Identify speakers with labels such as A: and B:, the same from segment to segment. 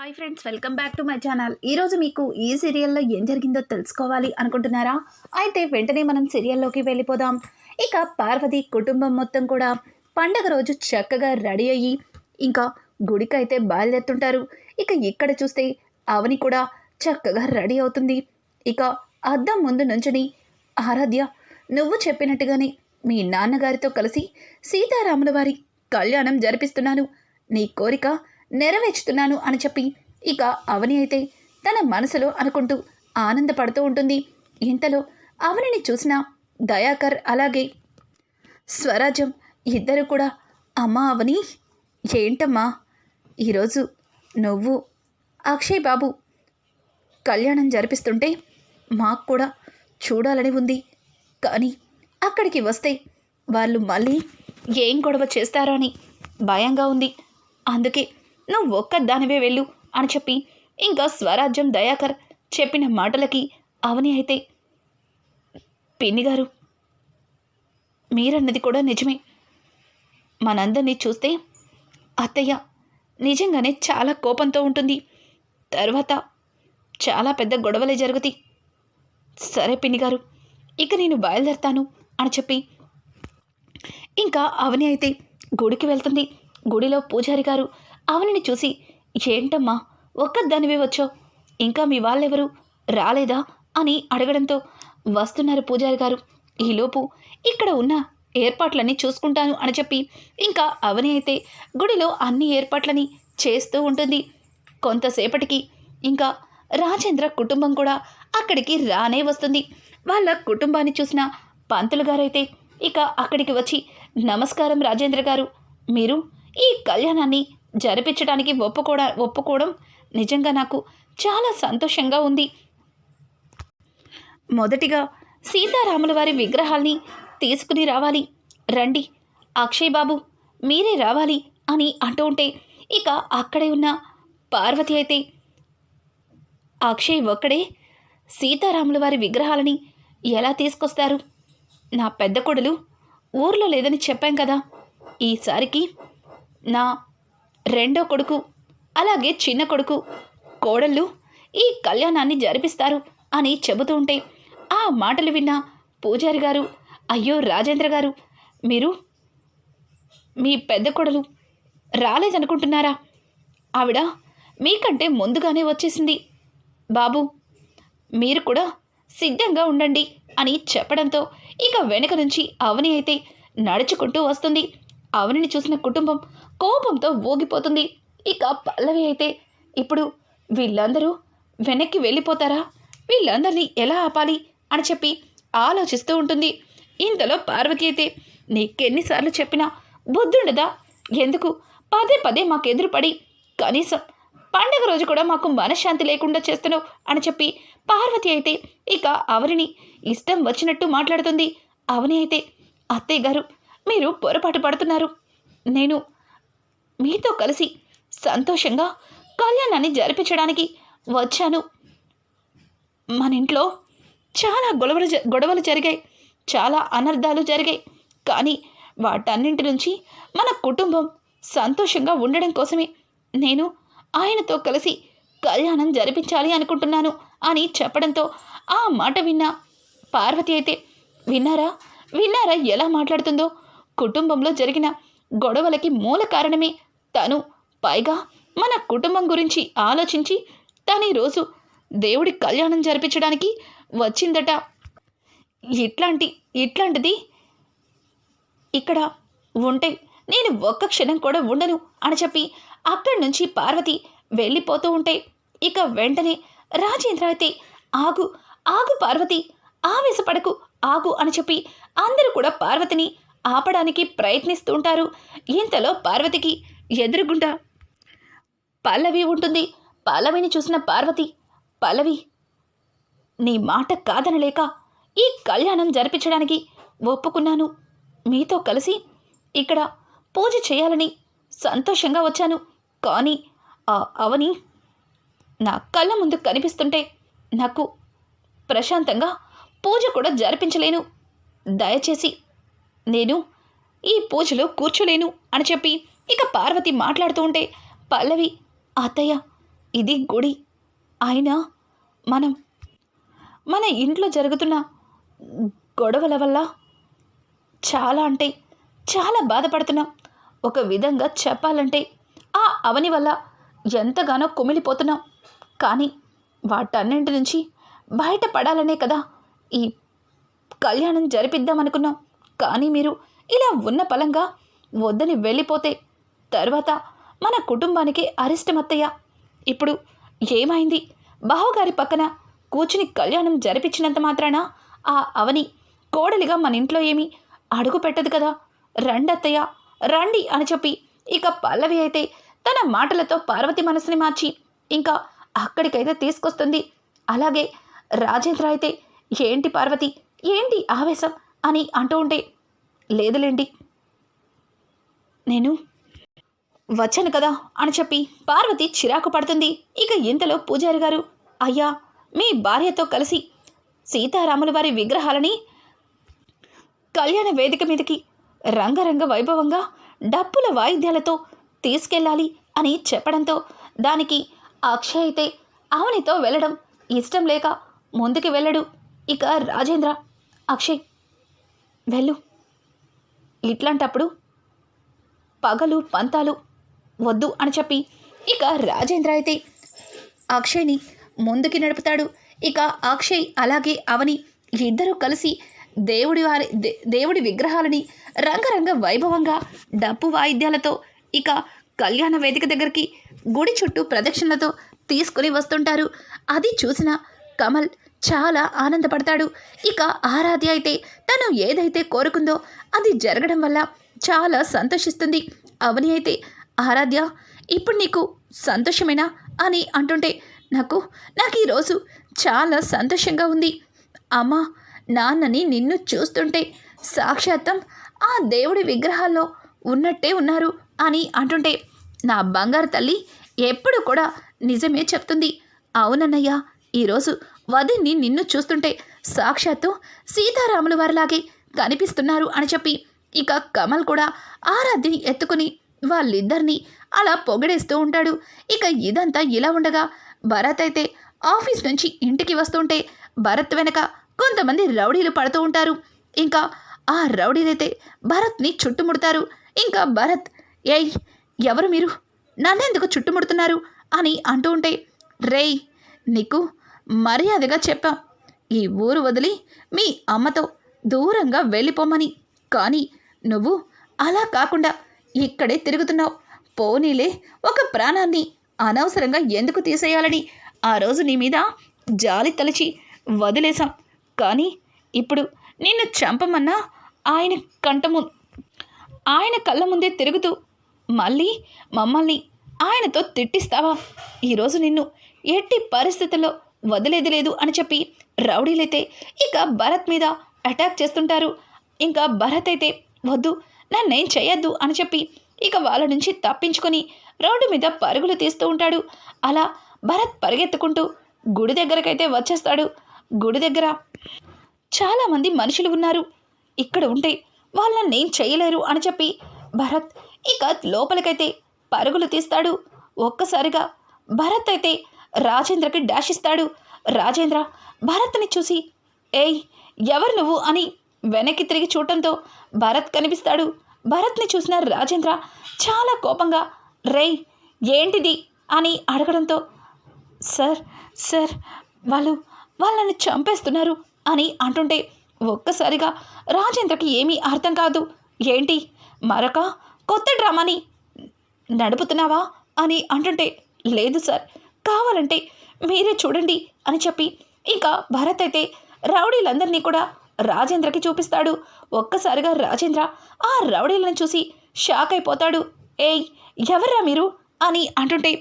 A: Hi friends welcome back to my channel. ఈరోజు మీకు ఈ సీరియల్లో ఏం జరిగిందో తెలుసుకోవాలి అనుకుంటున్నారా? అయితే వెంటనే మనం సీరియల్లోకి వెళ్ళిపోదాం. ఇక పార్వతి కుటుంబం మొత్తం కూడా పండగ రోజు చక్కగా రెడీ అయ్యి ఇంకా గుడికైతే బయలుదేరుతుంటారు. ఇక ఇక్కడ చూస్తే అవని కూడా చక్కగా రెడీ అవుతుంది. ఇక అద్దం ముందు నుంచుని ఆరాధ్య నువ్వు చెప్పినట్టుగానే మీ నాన్నగారితో కలిసి సీతారాముల వారి కళ్యాణం జరిపిస్తున్నాను. నీ కోరిక నెరవేర్చుతున్నాను అని చెప్పి ఇక అవని అయితే తన మనసులో అనుకుంటూ ఆనందపడుతూ ఉంటుంది. ఇంతలో అవనిని చూసిన దయాకర్ అలాగే స్వరాజ్యం ఇద్దరు కూడా అమ్మా అవని ఏంటమ్మా? ఈరోజు నువ్వు అక్షయ్ బాబు కళ్యాణం జరిపిస్తుంటే మాకు కూడా చూడాలని ఉంది. కానీ అక్కడికి వస్తే వాళ్ళు మళ్ళీ ఏం గొడవ చేస్తారో అని భయంగా ఉంది. అందుకే నువ్వు ఒక్కదానివే వెళ్ళు అని చెప్పి ఇంకా స్వరాజ్యం దయాకర్ చెప్పిన మాటలకి అవని అయితే పిన్ని గారు మీరన్నది కూడా నిజమే. మనందరినీ చూస్తే అత్తయ్య నిజంగానే చాలా కోపంతో ఉంటుంది. తర్వాత చాలా పెద్ద గొడవలే జరుగుతాయి. సరే పిన్ని గారు ఇక నేను బయలుదేరతాను అని చెప్పి ఇంకా అవని అయితే గుడికి వెళ్తుంది. గుడిలో పూజారి గారు అవనిని చూసి ఏంటమ్మా ఒక్కదానివే వచ్చో ఇంకా మీ వాళ్ళెవరు? రాలేదా? అని అడగడంతో వస్తున్నారు పూజారి గారు. ఈలోపు ఇక్కడ ఉన్న ఏర్పాట్లన్నీ చూసుకుంటాను అని చెప్పి ఇంకా అవని అయితే గుడిలో అన్ని ఏర్పాట్లని చేస్తూ ఉంటుంది. కొంతసేపటికి ఇంకా రాజేంద్ర కుటుంబం కూడా అక్కడికి రానే వస్తుంది. వాళ్ళ కుటుంబాన్ని చూసిన పంతులు గారైతే ఇక అక్కడికి వచ్చి నమస్కారం రాజేంద్ర గారు. మీరు ఈ కళ్యాణాన్ని జరిపించడానికి ఒప్పుకోడా ఒప్పుకోవడం నిజంగా నాకు చాలా సంతోషంగా ఉంది. మొదటిగా సీతారాముల వారి విగ్రహాల్ని తీసుకుని రావాలి. రండి అక్షయ్ బాబు మీరే రావాలి అని అంటూ ఉంటే ఇక అక్కడే ఉన్న పార్వతి అయితే అక్షయ్ ఒక్కడే సీతారాముల వారి విగ్రహాలని ఎలా తీసుకొస్తారు? నా పెద్ద కొడులు ఊర్లో లేదని చెప్పాం కదా. ఈసారికి నా రెండో కొడుకు అలాగే చిన్న కొడుకు కోడళ్ళు ఈ కళ్యాణాన్ని జరిపిస్తారు అని చెబుతూ ఉంటే ఆ మాటలు విన్న పూజారి గారు అయ్యో రాజేంద్ర గారు మీరు మీ పెద్ద కొడలు రాలేదనుకుంటున్నారా? ఆవిడ మీకంటే ముందుగానే వచ్చేసింది. బాబు మీరు కూడా సిద్ధంగా ఉండండి అని చెప్పడంతో ఇక వెనుక నుంచి అవని అయితే నడుచుకుంటూ వస్తుంది. అవనిని చూసిన కుటుంబం కోపంతో ఊగిపోతుంది. ఇక పల్లవి అయితే ఇప్పుడు వీళ్ళందరూ వెనక్కి వెళ్ళిపోతారా? వీళ్ళందరినీ ఎలా ఆపాలి? అని చెప్పి ఆలోచిస్తూ ఉంటుంది. ఇంతలో పార్వతి అయితే నీకెన్నిసార్లు చెప్పినా బుద్ధుండదా? ఎందుకు? పదే పదే మాకు ఎదురుపడి కనీసం పండగ రోజు కూడా మాకు మనశ్శాంతి లేకుండా చేస్తున్నావు అని చెప్పి పార్వతి అయితే ఇక అవరిని ఇష్టం వచ్చినట్టు మాట్లాడుతుంది. అవని అయితే అత్తయ్య గారు మీరు పొరపాటు పడుతున్నారు. నేను మీతో కలిసి సంతోషంగా కళ్యాణాన్ని జరిపించడానికి వచ్చాను. మన ఇంట్లో చాలా గొడవలు జ- గొడవలు జరిగాయి. చాలా అనర్థాలు జరిగాయి. కానీ వాటన్నింటి నుంచి మన కుటుంబం సంతోషంగా ఉండడం కోసమే నేను ఆయనతో కలిసి కళ్యాణం జరిపించాలి అనుకుంటున్నాను అని చెప్పడంతో ఆ మాట విన్న పార్వతి అయితే విన్నారా? విన్నారా? ఎలా మాట్లాడుతుందో? కుటుంబంలో జరిగిన గొడవలకి మూల కారణమే తను పైగా మన కుటుంబం గురించి ఆలోచించి తను ఈరోజు దేవుడి కళ్యాణం జరిపించడానికి వచ్చిందట. ఇట్లాంటి ఇట్లాంటిది ఇక్కడ ఉంటే నేను ఒక్క క్షణం కూడా ఉండను అని చెప్పి అక్కడి నుంచి పార్వతి వెళ్ళిపోతూ ఉంటే ఇక వెంటనే రాజేంద్ర అయితే ఆగు ఆగు పార్వతి ఆవేశపడకు ఆగు అని చెప్పి అందరూ కూడా పార్వతిని ఆపడానికి ప్రయత్నిస్తూ ఉంటారు. ఇంతలో పార్వతికి ఎదురుగుండా. పల్లవి ఉంటుంది. పల్లవిని చూసిన పార్వతి పల్లవి నీ మాట కాదనలేక ఈ కళ్యాణం జరిపించడానికి ఒప్పుకున్నాను. మీతో కలిసి ఇక్కడ పూజ చేయాలని సంతోషంగా వచ్చాను. కానీ ఆ అవని నా కళ్ళ ముందు కనిపిస్తుంటే నాకు ప్రశాంతంగా పూజ కూడా జరిపించలేను. దయచేసి నేను ఈ పూజలో కూర్చోలేను అని చెప్పి ఇక పార్వతి మాట్లాడుతూ ఉంటే పల్లవి అత్తయ్య ఇది గుడి. అయినా మనం మన ఇంట్లో జరుగుతున్న గొడవల వల్ల చాలా అంటే చాలా బాధపడుతున్నాం. ఒక విధంగా చెప్పాలంటే ఆ అవని వల్ల ఎంతగానో కుమిలిపోతున్నాం. కానీ వాటన్నింటి నుంచి బయటపడాలనే కదా ఈ కళ్యాణం జరిపిద్దామనుకున్నాం కానీ మీరు ఇలా ఉన్న పలంగా వద్దని వెళ్ళిపోతే తర్వాత మన కుటుంబానికి అరిష్టమత్తయ్య ఇప్పుడు ఏమైంది? బావగారి పక్కన కూర్చుని కళ్యాణం జరిపించినంత మాత్రాన ఆ అవని కోడలిగా మన ఇంట్లో ఏమి అడుగు పెట్టదు కదా? రండత్తయ్య రండి అని చెప్పి ఇక పల్లవి అయితే తన మాటలతో పార్వతి మనసుని మార్చి ఇంకా అక్కడికైతే తీసుకొస్తుంది. అలాగే రాజేంద్ర అయితే ఏంటి పార్వతి? ఏంటి ఆవేశం? అని అంటూ ఉంటే లేదులేండి. నేను వచ్చాను కదా అని చెప్పి పార్వతి చిరాకు పడుతుంది. ఇక ఇంతలో పూజారి గారు అయ్యా మీ భార్యతో కలిసి సీతారాముల వారి విగ్రహాలని కళ్యాణ వేదిక మీదకి రంగరంగ వైభవంగా డప్పుల వాయిద్యాలతో తీసుకెళ్ళాలి అని చెప్పడంతో దానికి అక్షయ్ అయితే అవనితో వెళ్ళడం ఇష్టం లేక ముందుకు వెళ్ళడు. ఇక రాజేంద్ర అక్షయ్ వెళ్ళు. ఇట్లాంటప్పుడు పగలు పంతాలు వద్దు అని చెప్పి ఇక రాజేంద్ర అయితే అక్షయ్ని ముందుకి నడుపుతాడు. ఇక అక్షయ్ అలాగే అవని ఇద్దరూ కలిసి దేవుడి వారి దే- దేవుడి విగ్రహాలని రంగరంగ వైభవంగా డప్పు వాయిద్యాలతో ఇక కళ్యాణ వేదిక దగ్గరికి గుడి చుట్టూ ప్రదక్షిణలతో తీసుకుని వస్తుంటారు. అది చూసిన కమల్ చాలా ఆనందపడతాడు. ఇక ఆరాధ్య అయితే తను ఏదైతే కోరుకుందో అది జరగడం వల్ల చాలా సంతోషిస్తుంది. అవని అయితే ఆరాధ్య ఇప్పుడు నీకు సంతోషమేనా అని అంటుంటే నాకు నాకు ఈరోజు చాలా సంతోషంగా ఉంది. అమ్మా నాన్నని నిన్ను చూస్తుంటే సాక్షాత్తం ఆ దేవుడి విగ్రహాల్లో ఉన్నట్టే ఉన్నారు అని అంటుంటే నా బంగారు తల్లి ఎప్పుడు కూడా నిజమే చెప్తుంది. అవునన్నయ్య ఈరోజు వదిన్ని నిన్ను చూస్తుంటే సాక్షాత్తు సీతారాముల వారిలాగే కనిపిస్తున్నారు అని చెప్పి ఇక కమల్ కూడా ఆరాధ్యని ఎత్తుకుని వాళ్ళిద్దరినీ అలా పొగడేస్తూ ఉంటాడు. ఇక ఇదంతా ఇలా ఉండగా భరత్ అయితే ఆఫీస్ నుంచి ఇంటికి వస్తుంటే భరత్ వెనక కొంతమంది రౌడీలు పడుతూ ఉంటారు. ఇంకా ఆ రౌడీలైతే భరత్ని చుట్టుముడతారు. ఇంకా భరత్ ఏయ్ ఎవరు మీరు? నన్నెందుకు చుట్టుముడుతున్నారు? అని అంటూ ఉంటే రేయ్ నీకు మర్యాదగా చెప్పాం. ఈ ఊరు వదిలి మీ అమ్మతో దూరంగా వెళ్ళిపోమని. కానీ నువ్వు అలా కాకుండా ఇక్కడే తిరుగుతున్నావు. పోనీలే ఒక ప్రాణాన్ని అనవసరంగా ఎందుకు తీసేయాలని? ఆ రోజు నీ మీద జాలి తలచి వదిలేశాం. కానీ ఇప్పుడు నిన్ను చంపమన్నా ఆయన కంటము ఆయన కళ్ళ ముందే తిరుగుతూ మళ్ళీ మమ్మల్ని ఆయనతో తిట్టిస్తావా? ఈరోజు నిన్ను ఎట్టి పరిస్థితుల్లో వదిలేది లేదు అని చెప్పి రౌడీలైతే ఇక భరత్ మీద అటాక్ చేస్తుంటారు. ఇంకా భరత్ అయితే వద్దు నన్నేం చేయొద్దు అని చెప్పి ఇక వాళ్ళ నుంచి తప్పించుకొని రోడ్డు మీద పరుగులు తీస్తూ ఉంటాడు. అలా భరత్ పరిగెత్తుకుంటూ గుడి దగ్గరకైతే వచ్చేస్తాడు. గుడి దగ్గర చాలామంది మనుషులు ఉన్నారు. ఇక్కడ ఉంటే వాళ్ళని ఏం చేయలేరు అని చెప్పి భరత్ ఇక లోపలికైతే పరుగులు తీస్తాడు. ఒక్కసారిగా భరత్ అయితే రాజేంద్రకి డాష్ ఇస్తాడు. రాజేంద్ర భరత్ని చూసి ఏయ్ ఎవరు నువ్వు? అని వెనక్కి తిరిగి చూడటంతో భరత్ కనిపిస్తాడు. భరత్ని చూసిన రాజేంద్ర చాలా కోపంగా రేయ్ ఏంటిది? అని అడగడంతో సార్ సార్ వాళ్ళు వాళ్ళని చంపేస్తున్నారు అని అంటుంటే ఒక్కసారిగా రాజేంద్రకి ఏమీ అర్థం కాదు. ఏంటి? మరొక కొత్త డ్రామాని నడుపుతున్నావా? అని అంటుంటే లేదు సార్ కావాలంటే మీరే చూడండి అని చెప్పి ఇక భరత్ అయితే రౌడీలందరినీ కూడా రాజేంద్రకి చూపిస్తాడు. ఒక్కసారిగా రాజేంద్ర ఆ రౌడీలను చూసి షాక్ అయిపోతాడు. ఏయ్ ఎవర్రా మీరు? అని అంటుంటే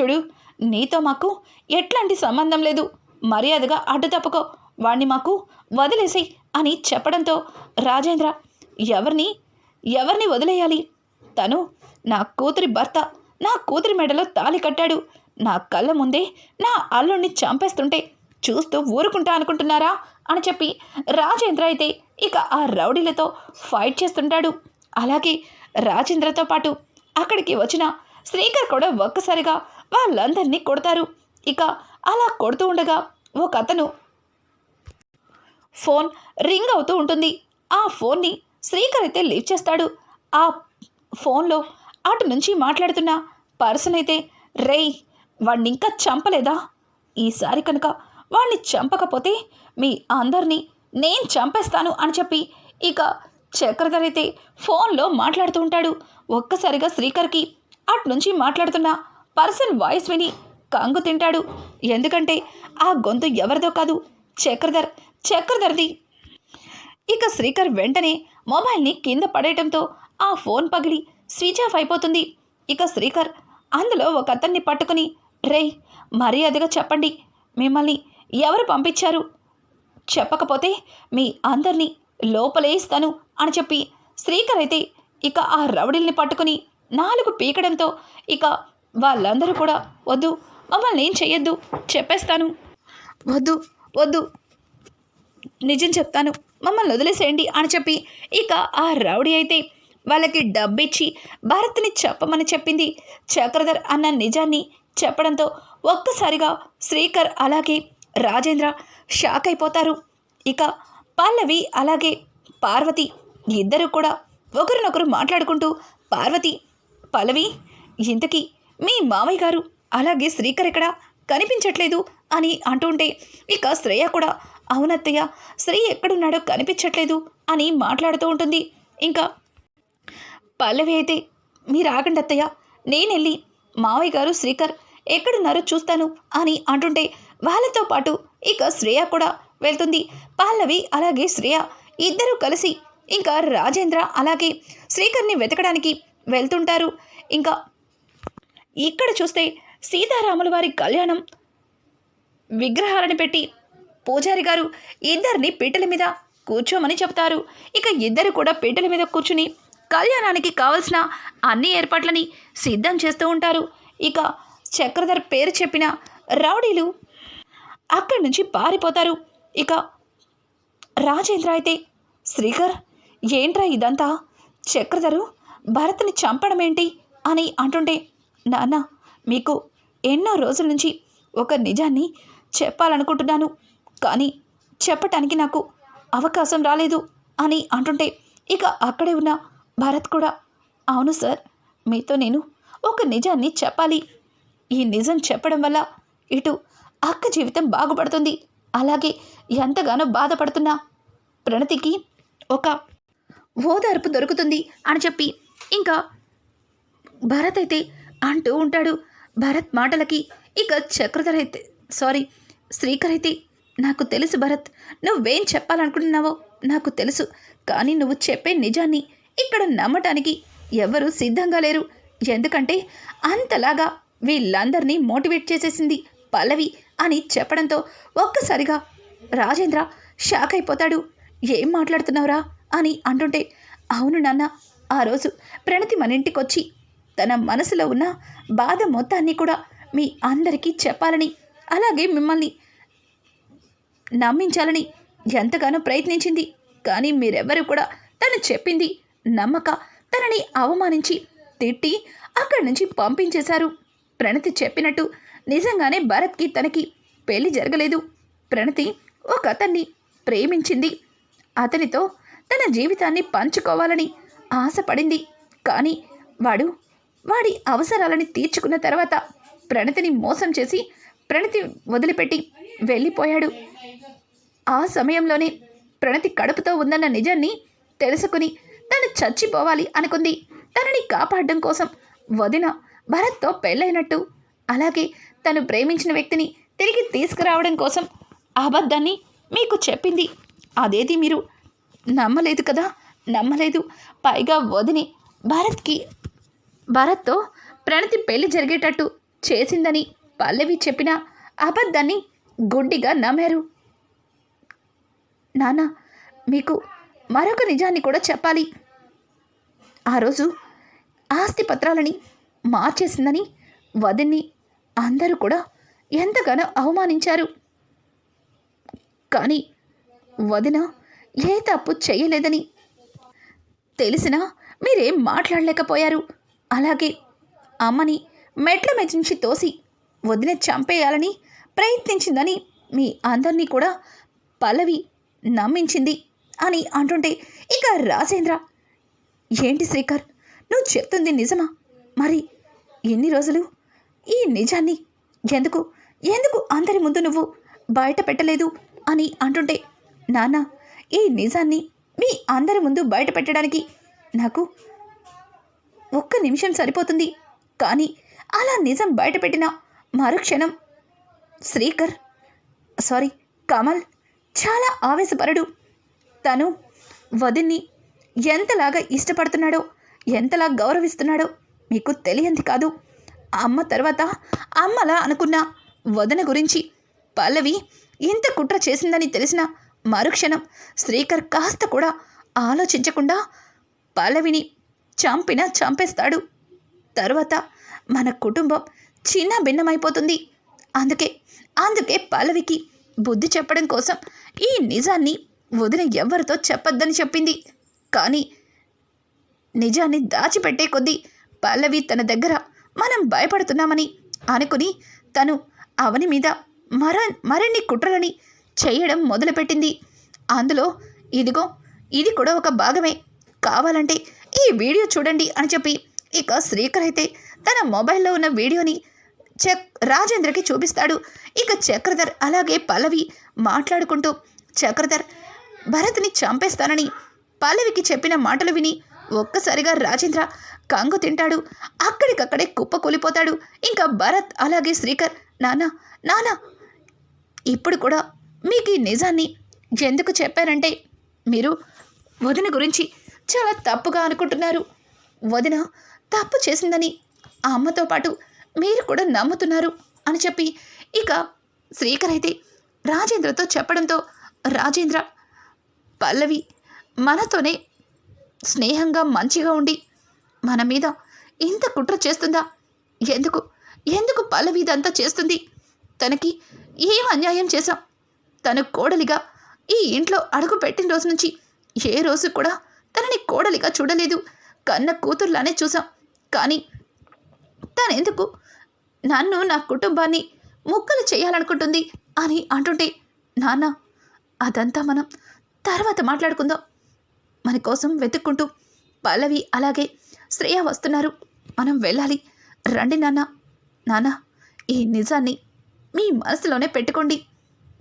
A: చూడు నీతో మాకు ఎట్లాంటి సంబంధం లేదు. మర్యాదగా అడ్డు తప్పుకో. వాణ్ణి మాకు వదిలేసేయ్ అని చెప్పడంతో రాజేంద్ర ఎవరిని? ఎవరిని వదిలేయాలి? తను నా కూతురి భర్త. నా కూతురి మెడలో తాళి కట్టాడు. నా కళ్ళ ముందే నా అల్లుణ్ణి చంపేస్తుంటే చూస్తూ ఊరుకుంటా అనుకుంటున్నారా? అని చెప్పి రాజేంద్ర అయితే ఇక ఆ రౌడీలతో ఫైట్ చేస్తుంటాడు. అలాగే రాజేంద్రతో పాటు అక్కడికి వచ్చిన శ్రీకర్ కూడా ఒక్కసారిగా వాళ్ళందరినీ కొడతారు. ఇక అలా కొడుతూ ఉండగా ఒక అతను ఫోన్ రింగ్ అవుతూ ఉంటుంది. ఆ ఫోన్ని శ్రీకర్ అయితే లీవ్ చేస్తాడు. ఆ ఫోన్లో అటు నుంచి మాట్లాడుతున్న పర్సన్ అయితే రేయ్ వాడిని ఇంకా చంపలేదా? ఈసారి కనుక వాడిని చంపకపోతే మీ అందరినీ నేను చంపేస్తాను అని చెప్పి ఇక చక్రధర్ అయితే ఫోన్లో మాట్లాడుతూ ఉంటాడు. ఒక్కసారిగా శ్రీకర్కి అటు నుంచి మాట్లాడుతున్న పర్సన్ వాయిస్ విని కంగు తింటాడు. ఎందుకంటే ఆ గొంతు ఎవరిదో కాదు చక్రధర్ చక్రధర్ది. ఇక శ్రీకర్ వెంటనే మొబైల్ని కింద పడేయటంతో ఆ ఫోన్ పగిలి స్విచ్ ఆఫ్ అయిపోతుంది. ఇక శ్రీకర్ అందులో ఒక అతన్ని పట్టుకుని రేయ్ మర్యాదగా చెప్పండి. మిమ్మల్ని ఎవరు పంపించారు? చెప్పకపోతే మీ అందరినీ లోపలేయిస్తాను అని చెప్పి శ్రీకర్ అయితే ఇక ఆ రౌడీల్ని పట్టుకుని నాలుగు పీకడంతో ఇక వాళ్ళందరూ కూడా వద్దు మమ్మల్ని ఏం చెయ్యొద్దు చెప్పేస్తాను. వద్దు వద్దు నిజం చెప్తాను మమ్మల్ని వదిలేసేయండి అని చెప్పి ఇక ఆ రౌడీ అయితే వాళ్ళకి డబ్బిచ్చి భరత్ని చెప్పమని చెప్పింది. చక్రధర్ అన్న నిజాన్ని చెప్పడంతో ఒక్కసారిగా శ్రీకర్ అలాగే రాజేంద్ర షాక్ అయిపోతారు ఇక పల్లవి అలాగే పార్వతి ఇద్దరు కూడా ఒకరినొకరు మాట్లాడుకుంటూ పార్వతి పల్లవి ఇంతకీ మీ మావయ్య గారు అలాగే శ్రీకర్ ఎక్కడ? కనిపించట్లేదు అని అంటుంటే ఇక శ్రేయ కూడా అవునత్తయ్య శ్రీ ఎక్కడున్నాడో కనిపించట్లేదు అని మాట్లాడుతూ ఉంటుంది. ఇంకా పల్లవి అయితే మీరు ఆగండి అత్తయ్య నేను వెళ్ళి మావయ్య గారు శ్రీకర్ ఎక్కడున్నారో చూస్తాను అని అంటుంటే వాళ్ళతో పాటు ఇక శ్రేయ కూడా వెళ్తుంది. పల్లవి అలాగే శ్రేయ ఇద్దరూ కలిసి ఇంకా రాజేంద్ర అలాగే శ్రీకర్ని వెతకడానికి వెళ్తుంటారు. ఇంకా ఇక్కడ చూస్తే సీతారాముల వారి కళ్యాణం విగ్రహాలను పెట్టి పూజారి గారు ఇద్దరిని పీటల మీద కూర్చోమని చెప్తారు. ఇక ఇద్దరు కూడా పీటల మీద కూర్చుని కళ్యాణానికి కావలసిన అన్ని ఏర్పాట్లని సిద్ధం చేస్తూ ఉంటారు. ఇక చక్రధర్ పేరు చెప్పిన రౌడీలు అక్కడి నుంచి పారిపోతారు. ఇక రాజేంద్ర అయితే శ్రీకర్ ఏంట్రా ఇదంతా? చక్రధరు భరత్ని చంపడం ఏంటి అని అంటుంటే నాన్న మీకు ఎన్నో రోజుల నుంచి ఒక నిజాన్ని చెప్పాలనుకుంటున్నాను కానీ చెప్పటానికి నాకు అవకాశం రాలేదు అని అంటుంటే ఇక అక్కడే ఉన్న భరత్ కూడా అవును సార్ మీతో నేను ఒక నిజాన్ని చెప్పాలి. ఈ నిజం చెప్పడం వల్ల ఇటు అక్క జీవితం బాగుపడుతుంది. అలాగే ఎంతగానో బాధపడుతున్న ప్రణతికి ఒక ఓదార్పు దొరుకుతుంది అని చెప్పి. ఇంకా భరత్ అయితే అంటూ ఉంటాడు భరత్ మాటలకి ఇక చక్రధర్ అయితే సారీ శ్రీకర్ అయితే నాకు తెలుసు భరత్ నువ్వేం చెప్పాలనుకుంటున్నావో నాకు తెలుసు కానీ నువ్వు చెప్పే నిజాన్ని ఇక్కడ నమ్మటానికి ఎవరూ సిద్ధంగా లేరు. ఎందుకంటే అంతలాగా వీళ్ళందరినీ మోటివేట్ చేసేసింది పల్లవి అని చెప్పడంతో ఒక్కసారిగా రాజేంద్ర షాక్ అయిపోతాడు. ఏం మాట్లాడుతున్నావురా? అని అంటుంటే అవును నాన్న ఆ రోజు ప్రణతి మన ఇంటికొచ్చి తన మనసులో ఉన్న బాధ మొత్తాన్ని కూడా మీ అందరికీ చెప్పాలని అలాగే మిమ్మల్ని నమ్మించాలని ఎంతగానో ప్రయత్నించింది. కానీ మీరెవ్వరూ కూడా తను చెప్పింది నమ్మక తనని అవమానించి తిట్టి అక్కడి నుంచి పంపించేశారు. ప్రణతి చెప్పినట్టు. నిజంగానే భరత్కి తనకి పెళ్ళి జరగలేదు. ప్రణతి ఒక అతన్ని ప్రేమించింది. అతనితో తన జీవితాన్ని పంచుకోవాలని ఆశపడింది. కానీ వాడు వాడి అవసరాలని తీర్చుకున్న తర్వాత ప్రణతిని మోసం చేసి ప్రణతి వదిలిపెట్టి వెళ్ళిపోయాడు. ఆ సమయంలోనే ప్రణతి కడుపుతో ఉందన్న నిజాన్ని తెలుసుకుని తను చచ్చిపోవాలి అనుకుంది. తనని కాపాడడం కోసం వదిన భరత్తో పెళ్ళైనట్టు. అలాగే తను ప్రేమించిన వ్యక్తిని తిరిగి తీసుకురావడం కోసం అబద్ధాన్ని మీకు చెప్పింది. అదేది మీరు? నమ్మలేదు కదా? నమ్మలేదు. పైగా వదిని భరత్కి భరత్తో ప్రణతి పెళ్ళి జరిగేటట్టు చేసిందని పల్లవి చెప్పిన అబద్ధాన్ని గుడ్డిగా నమ్మారు. నాన్న మీకు మరొక నిజాన్ని కూడా చెప్పాలి. ఆ రోజు ఆస్తి పత్రాలని మార్చేసిందని వదిన్ని అందరూ కూడా ఎంతగానో అవమానించారు. కానీ వదిన ఏ తప్పు చేయలేదని తెలిసినా మీరేం మాట్లాడలేకపోయారు. అలాగే అమ్మని మెట్ల మెచ్చించి తోసి వదిన చంపేయాలని ప్రయత్నించిందని మీ అందరినీ కూడా పల్లవి నమ్మించింది అని అంటుంటే ఇక రాజేంద్ర ఏంటి శ్రీకర్? నువ్వు చెప్తుంది నిజమా? మరి ఎన్ని రోజులు? ఈ నిజాన్ని ఎందుకు? ఎందుకు అందరి ముందు నువ్వు బయట పెట్టలేదు అని అంటుంటే నాన్న ఈ నిజాన్ని మీ అందరి ముందు బయట పెట్టడానికి నాకు ఒక్క నిమిషం సరిపోతుంది. కానీ అలా నిజం బయటపెట్టిన మరుక్షణం శ్రీకర్ సారీ కమల్ చాలా ఆవేశపరుడు. తను వదిన్ని ఎంతలాగా ఇష్టపడుతున్నాడో ఎంతలా గౌరవిస్తున్నాడో మీకు తెలియంది కాదు. అమ్మ తర్వాత అమ్మలా అనుకున్న వదన గురించి పల్లవి ఇంత కుట్ర చేసిందని తెలిసిన మరుక్షణం శ్రీకర్ కాస్త కూడా ఆలోచించకుండా పల్లవిని చంపినా చంపేస్తాడు. తర్వాత మన కుటుంబం చిన్న భిన్నమైపోతుంది. అందుకే అందుకే పల్లవికి బుద్ధి చెప్పడం కోసం ఈ నిజాన్ని వదిన ఎవరితో చెప్పొద్దని చెప్పింది. కానీ నిజాన్ని దాచిపెట్టే కొద్దీ పల్లవి తన దగ్గర మనం భయపడుతున్నామని అనుకుని తను అవని మీద మర మరిన్ని కుట్రలని చేయడం మొదలుపెట్టింది. అందులో ఇదిగో ఇది కూడా ఒక భాగమే. కావాలంటే ఈ వీడియో చూడండి అని చెప్పి ఇక శ్రీకర్ అయితే తన మొబైల్లో ఉన్న వీడియోని చక్ రాజేంద్రకి చూపిస్తాడు. ఇక చక్రధర్ అలాగే పల్లవి మాట్లాడుకుంటూ చక్రధర్ భరత్ని చంపేస్తానని పల్లవికి చెప్పిన మాటలు విని ఒక్కసారిగా రాజేంద్ర కంగు తింటాడు. అక్కడికక్కడే కుప్ప కూలిపోతాడు. ఇంకా భరత్ అలాగే శ్రీకర్ నానా నానా. ఇప్పుడు కూడా మీకు ఈ నిజాన్ని ఎందుకు చెప్పారంటే మీరు వదిన గురించి చాలా తప్పుగా అనుకుంటున్నారు. వదిన తప్పు చేసిందని ఆ అమ్మతో పాటు మీరు కూడా నమ్ముతున్నారు అని చెప్పి ఇక శ్రీకర్ అయితే రాజేంద్రతో చెప్పడంతో రాజేంద్ర పల్లవి మనతోనే స్నేహంగా మంచిగా ఉండి మన మీద ఇంత కుట్ర చేస్తుందా? ఎందుకు? ఎందుకు పల్లవిదంతా చేస్తుంది? తనకి ఏం అన్యాయం చేశాం? తను కోడలిగా ఈ ఇంట్లో అడుగు పెట్టిన రోజు నుంచి ఏ రోజు కూడా తనని కోడలిగా చూడలేదు. కన్న కూతుర్లానే చూసాం కానీ తనెందుకు? నన్ను నా కుటుంబాన్ని ముక్కలు చేయాలనుకుంటుంది అని అంటుంటే నాన్న అదంతా మనం తర్వాత మాట్లాడుకుందాం. మన కోసం వెతుక్కుంటూ పల్లవి అలాగే శ్రేయ వస్తున్నారు. మనం వెళ్ళాలి. రండి నాన్న. నాన్న ఈ నిజాన్ని మీ మనసులోనే పెట్టుకోండి.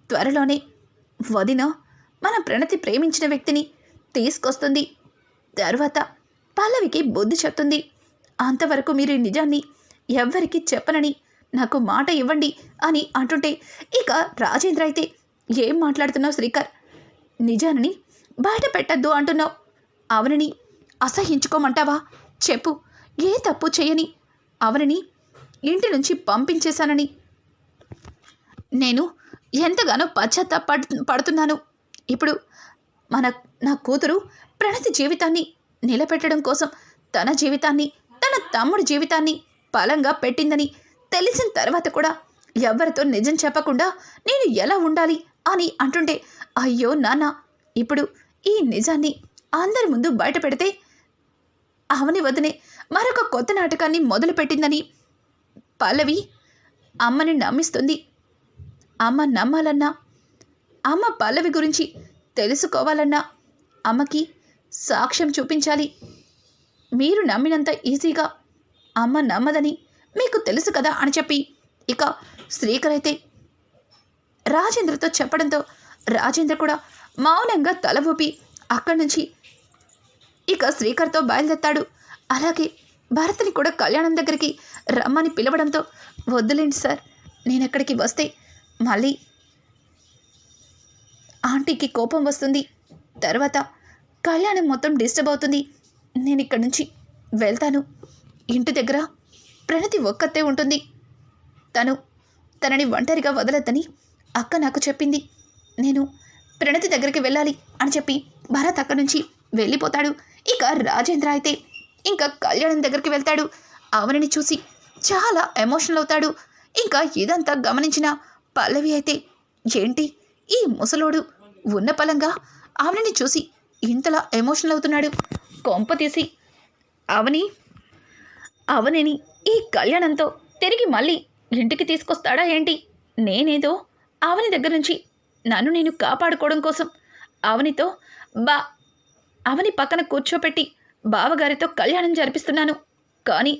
A: త్వరలోనే వదిన మన ప్రణతి ప్రేమించిన వ్యక్తిని తీసుకొస్తుంది. తర్వాత పల్లవికి బుద్ధి చెప్తుంది. అంతవరకు మీరు ఈ నిజాన్ని ఎవ్వరికీ చెప్పనని నాకు మాట ఇవ్వండి అని అంటుంటే ఇక రాజేంద్ర అయితే ఏం మాట్లాడుతున్నావు శ్రీకర్? నిజాన్ని బయట పెట్టద్దు అంటున్నావు. అవనిని అసహించుకోమంటావా? చెప్పు. ఏ తప్పు చేయని? అవనిని ఇంటి నుంచి పంపించేశానని. నేను ఎంతగానో పశ్చాత్త పడుతున్నాను. ఇప్పుడు మన నా కూతురు ప్రణతి జీవితాన్ని నిలబెట్టడం కోసం తన జీవితాన్ని తన తమ్ముడి జీవితాన్ని బలంగా పెట్టిందని తెలిసిన తర్వాత కూడా ఎవరితో నిజం చెప్పకుండా నేను ఎలా ఉండాలి అని అంటుంటే అయ్యో నాన్న ఇప్పుడు ఈ నిజాన్ని అందరి ముందు బయట పెడితే అవని వదినే మరొక కొత్త నాటకాన్ని మొదలుపెట్టిందని పల్లవి అమ్మని నమ్మిస్తుంది. అమ్మ నమ్మాలన్నా అమ్మ పల్లవి గురించి తెలుసుకోవాలన్నా అమ్మకి సాక్ష్యం చూపించాలి. మీరు నమ్మినంత ఈజీగా అమ్మ నమ్మదని మీకు తెలుసు కదా అని చెప్పి ఇక శ్రీకర్ అయితే రాజేంద్రతో చెప్పడంతో రాజేంద్ర కూడా మౌనంగా తల ఊపి అక్కడి నుంచి ఇక శ్రీకర్తో బయలుదేస్తాడు అలాగే భరత్ని కూడా కళ్యాణం దగ్గరికి రమ్మని పిలవడంతో వద్దులేండి సార్ నేను అక్కడికి వస్తే మళ్ళీ ఆంటీకి కోపం వస్తుంది. తర్వాత కళ్యాణం మొత్తం డిస్టర్బ్ అవుతుంది. నేను ఇక్కడి నుంచి వెళ్తాను. ఇంటి దగ్గర ప్రణతి ఒక్కతే ఉంటుంది. తను తనని ఒంటరిగా వదలద్దని అక్క నాకు చెప్పింది. నేను ప్రణతి దగ్గరికి వెళ్ళాలి అని చెప్పి భరత్ అక్కడి నుంచి వెళ్ళిపోతాడు. ఇక రాజేంద్ర అయితే ఇంకా కళ్యాణం దగ్గరికి వెళ్తాడు. అవనిని చూసి చాలా ఎమోషనల్ అవుతాడు. ఇంకా ఇదంతా గమనించిన పల్లవి అయితే ఏంటి? ఈ ముసలోడు ఉన్న పలంగా ఆమెని చూసి ఇంతలా ఎమోషనల్ అవుతున్నాడు. కొంప తీసి అవని అవనిని ఈ కళ్యాణంతో తిరిగి మళ్ళీ ఇంటికి తీసుకొస్తాడా ఏంటి? నేనేదో ఆవని దగ్గర నుంచి నన్ను నేను కాపాడుకోవడం కోసం అవనితో బా అవని పక్కన కూర్చోపెట్టి బావగారితో కళ్యాణం జరిపిస్తున్నాను. కానీ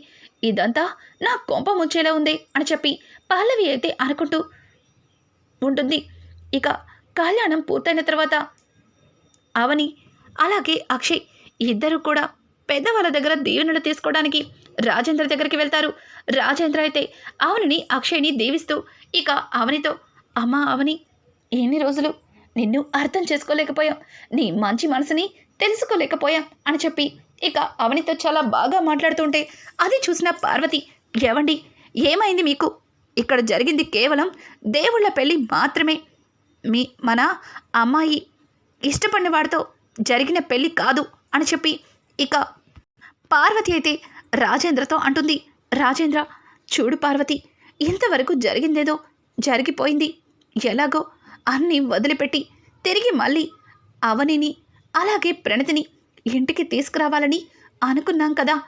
A: ఇదంతా నా కొంప ముంచేలా ఉంది అని చెప్పి పల్లవి అయితే అనుకుంటూ ఉంటుంది. ఇక కళ్యాణం పూర్తయిన తర్వాత అవని అలాగే అక్షయ్ ఇద్దరు కూడా పెద్దవాళ్ళ దగ్గర దీవెనలు తీసుకోవడానికి రాజేంద్ర దగ్గరికి వెళ్తారు. రాజేంద్ర అయితే అవనిని అక్షయ్ని దీవిస్తూ ఇక అవనితో అమ్మా అవని ఎన్ని రోజులు నిన్ను అర్థం చేసుకోలేకపోయాం. నీ మంచి మనసుని తెలుసుకోలేకపోయాం అని చెప్పి ఇక అవనితో చాలా బాగా మాట్లాడుతుంటే అది చూసిన పార్వతి ఏవండి ఏమైంది మీకు? ఇక్కడ జరిగింది కేవలం దేవుళ్ళ పెళ్ళి మాత్రమే. మీ మన అమ్మాయి ఇష్టపడిన వాడితో జరిగిన పెళ్ళి కాదు అని చెప్పి ఇక పార్వతి అయితే రాజేంద్రతో అంటుంది. రాజేంద్ర చూడు పార్వతి ఇంతవరకు జరిగిందేదో జరిగిపోయింది. ఎలాగో అన్నీ వదిలిపెట్టి తిరిగి మళ్ళీ అవనిని అలాగే ప్రణతిని ఇంటికి తీసుకురావాలని అనుకున్నాం కదా.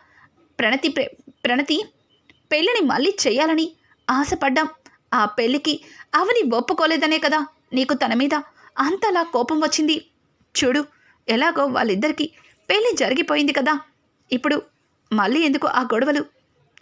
A: ప్రణతి ప్ర- ప్రణతి పెళ్ళిని మళ్ళీ చేయాలని ఆశపడ్డాం. ఆ పెళ్ళికి అవని ఒప్పుకోలేదనే కదా నీకు తన మీద అంతలా కోపం వచ్చింది. చూడు ఎలాగో వాళ్ళిద్దరికీ పెళ్ళి జరిగిపోయింది కదా. ఇప్పుడు మళ్ళీ ఎందుకు ఆ గొడవలు?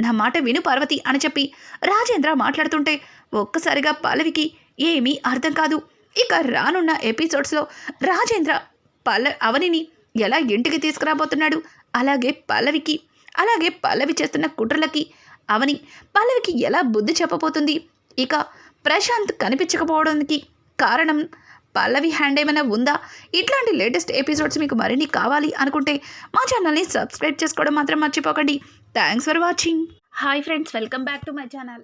A: నా మాట విను పార్వతి అని చెప్పి రాజేంద్ర మాట్లాడుతుంటే ఒక్కసారిగా పల్లవికి ఏమీ అర్థం కాదు. ఇక రానున్న ఎపిసోడ్స్లో రాజేంద్ర పల్ల అవనిని ఎలా ఇంటికి తీసుకురాబోతున్నాడు? అలాగే పల్లవికి అలాగే పల్లవి చేస్తున్న కుట్రలకి అవని పల్లవికి ఎలా బుద్ధి చెప్పబోతుంది? ఇక ప్రశాంత్ కనిపించకపోవడానికి కారణం పల్లవి హ్యాండ్ ఏమైనా ఉందా? ఇట్లాంటి లేటెస్ట్ ఎపిసోడ్స్ మీకు మరిన్ని కావాలి అనుకుంటే మా ఛానల్ని సబ్స్క్రైబ్ చేసుకోవడం మాత్రం మర్చిపోకండి. Thanks for watching. Hi friends welcome back to my channel.